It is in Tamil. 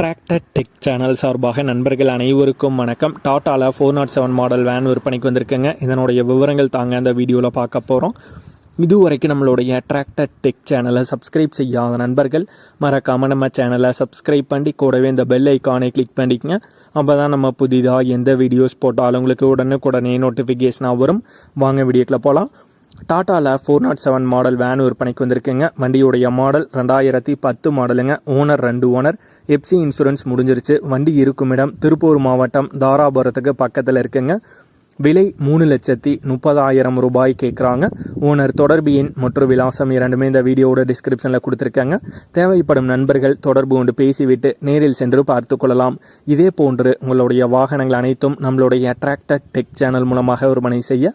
அட்ராக்டட் டெக் சேனல் சார்பாக நண்பர்கள் அனைவருக்கும் வணக்கம். டாட்டாவில் four naught seven model van விற்பனைக்கு வந்திருக்குங்க. இதனுடைய விவரங்கள் தாங்க அந்த வீடியோவில் பார்க்க போகிறோம் இதுவரைக்கும் நம்மளுடைய அட்ராக்டட் டெக் சேனலை சப்ஸ்கிரைப் செய்யாத நண்பர்கள் மறக்காமல் நம்ம சேனலை சப்ஸ்கிரைப் பண்ணி கூடவே இந்த பெல் ஐக்கானை கிளிக் பண்ணிக்கங்க. அப்போ தான் நம்ம புதிதாக எந்த வீடியோஸ் போட்டாலும் உங்களுக்கு உடனுக்குடனே நோட்டிஃபிகேஷனாக வரும். வாங்க வீடியோக்கில் போகலாம் டாட்டாவில் four naught seven model van விற்பனைக்கு வந்திருக்குங்க. வண்டியுடைய மாடல் ரெண்டாயிரத்தி பத்து மாடலுங்க. ஓனர் ரெண்டு ஓனர். எப்சி இன்சூரன்ஸ் முடிஞ்சிருச்சு. வண்டி இருக்கும் இடம் திருப்பூர் மாவட்டம் தாராபுரத்துக்கு பக்கத்தில் இருக்குங்க. விலை மூணு லட்சத்தி முப்பதாயிரம் ரூபாய் கேட்குறாங்க ஓனர் தொடர்பு எண் மற்றும் விலாசம் இரண்டுமே இந்த வீடியோவோட டிஸ்கிரிப்ஷனில் கொடுத்துருக்காங்க. தேவைப்படும் நண்பர்கள் தொடர்பு கொண்டு பேசிவிட்டு நேரில் சென்று பார்த்து கொள்ளலாம். இதே போன்று உங்களுடைய வாகனங்கள் அனைத்தும் நம்மளுடைய அட்ராக்டட் டெக் சேனல் மூலமாக விற்பனை செய்ய